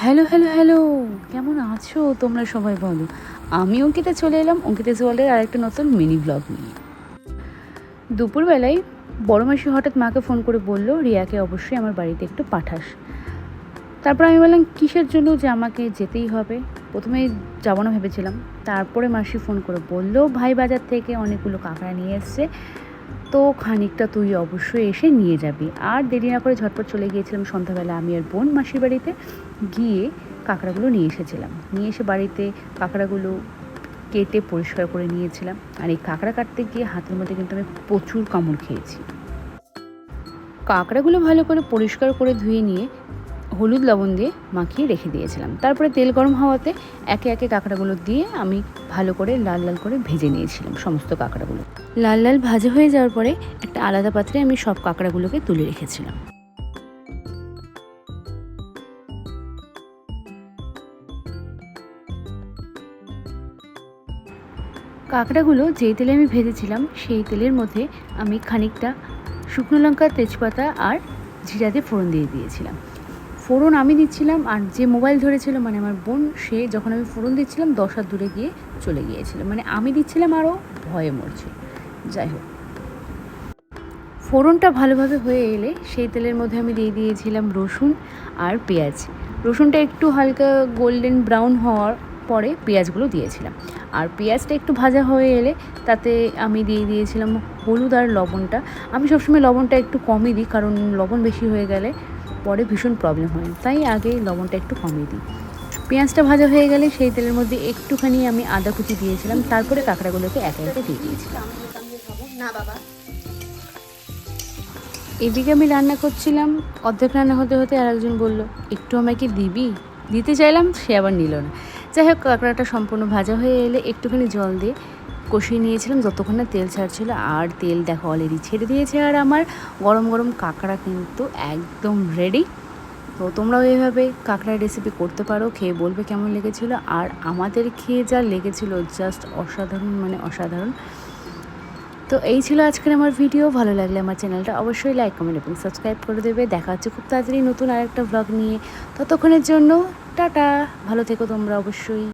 Hello hello hello. কেমন আছো তোমরা সবাই বলো? আমি অঙ্কিতা চলে এলাম অঙ্কিতা ওয়ার্ল্ডের আরেকটা নতুন মিনি ব্লগ নিয়ে। দুপুরবেলায় বড় মাসি হঠাৎ মাকে ফোন করে বলল, রিয়াকে অবশ্যই আমার বাড়িতে একটু পাঠাস। তারপর আমি বললাম, কিসের জন্য যে আমাকে যেতেই হবে? প্রথমে যাব না ভেবেছিলাম। তারপরে মাসি ফোন করে বলল, ভাই বাজার থেকে অনেকগুলো কাঁকড়া নিয়ে এসছে। তো খানিকটা তুই অবশ্যই এসে নিয়ে যাবি। আর দেরি না করে ঝটপট চলে গিয়েছিলাম সন্ধ্যাবেলা। আমি আর বোন মাসির বাড়িতে গিয়ে কাঁকড়াগুলো নিয়ে এসেছিলাম। নিয়ে এসে বাড়িতে কাঁকড়াগুলো কেটে পরিষ্কার করে নিয়েছিলাম। আর এই কাঁকড়া কাটতে গিয়ে হাতের মধ্যে কিন্তু আমি প্রচুর কামড় খেয়েছি। কাঁকড়াগুলো ভালো করে পরিষ্কার করে ধুয়ে নিয়ে হলুদ লবণ দিয়ে মাখিয়ে রেখে দিয়েছিলাম। তারপরে তেল গরম হওয়াতে একে একে কাঁকড়াগুলো দিয়ে আমি ভালো করে লাল লাল করে ভেজে নিয়েছিলাম সমস্ত কাঁকড়াগুলো। লাল লাল ভাজা হয়ে যাওয়ার পরে একটা আলাদা পাত্রে আমি সব কাঁকড়াগুলোকে তুলে রেখেছিলাম। কাঁকড়াগুলো যেই তেলে আমি ভেজেছিলাম, সেই তেলের মধ্যে আমি খানিকটা শুকনো লঙ্কা, তেজপাতা আর জিরা দিয়ে ফোড়ন দিয়ে দিয়েছিলাম। ফোড়ন আমি দিচ্ছিলাম আর যে মোবাইল ধরেছিল মানে আমার বোন, সে যখন আমি ফোড়ন দিচ্ছিলাম, দশ হাত দূরে গিয়ে চলে গিয়েছিল। মানে আমি দিচ্ছিলাম আরও ভয়ে মরছে। যাই হোক। ফোড়নটা ভালোভাবে হয়ে এলে সেই তেলের মধ্যে আমি দিয়ে দিয়েছিলাম রসুন আর পেঁয়াজ। রসুনটা একটু হালকা গোল্ডেন ব্রাউন হওয়ার পরে পেঁয়াজগুলো দিয়েছিলাম। আর পেঁয়াজটা একটু ভাজা হয়ে এলে তাতে আমি দিয়ে দিয়েছিলাম হলুদ আর লবণটা। আমি সবসময় লবণটা একটু কমই দিই, কারণ লবণ বেশি হয়ে গেলে পরে ভীষণ প্রবলেম হয়। তাই আগে লবণটা একটু কমিয়ে দিই। পেঁয়াজটা ভাজা হয়ে গেলে সেই তেলের মধ্যে একটুখানি আমি আদা কুচি দিয়েছিলাম, তারপরে কাঁকড়াগুলোকে একে একে দিয়ে দিয়েছিলাম। না বাবা এদিকে আমি রান্না করছিলাম, অর্ধেক রান্না হতে হতে আর একজন বলল, একটু আমাকে দিবি? দিতে চাইলাম, সে আবার নিল না। যাই হোক, কাঁকড়াটা সম্পূর্ণ ভাজা হয়ে এলে একটুখানি জল দিয়ে কষিয়ে নিয়েছিলাম, যতক্ষণ না তেল ছাড়ছিল। আর তেল দেখো অলরেডি ছেড়ে দিয়েছে। আর আমার গরম গরম কাঁকড়া কিন্তু একদম রেডি তো তোমরাও এইভাবে কাঁকড়ার রেসিপি করতে পারো, খেয়ে বলবে কেমন লেগেছিলো। আর আমাদের খেয়ে যা লেগেছিলো জাস্ট অসাধারণ মানে অসাধারণ। তো এই ছিল আজকের আমার ভিডিও ভালো লাগলে আমার চ্যানেলটা অবশ্যই লাইক কমেন্ট এবং সাবস্ক্রাইব করে দেবে। দেখা হচ্ছে খুব তাড়াতাড়ি নতুন আরেকটা ব্লগ নিয়ে। ততক্ষণের জন্য, টাটা! ভালো থেকো তোমরা অবশ্যই।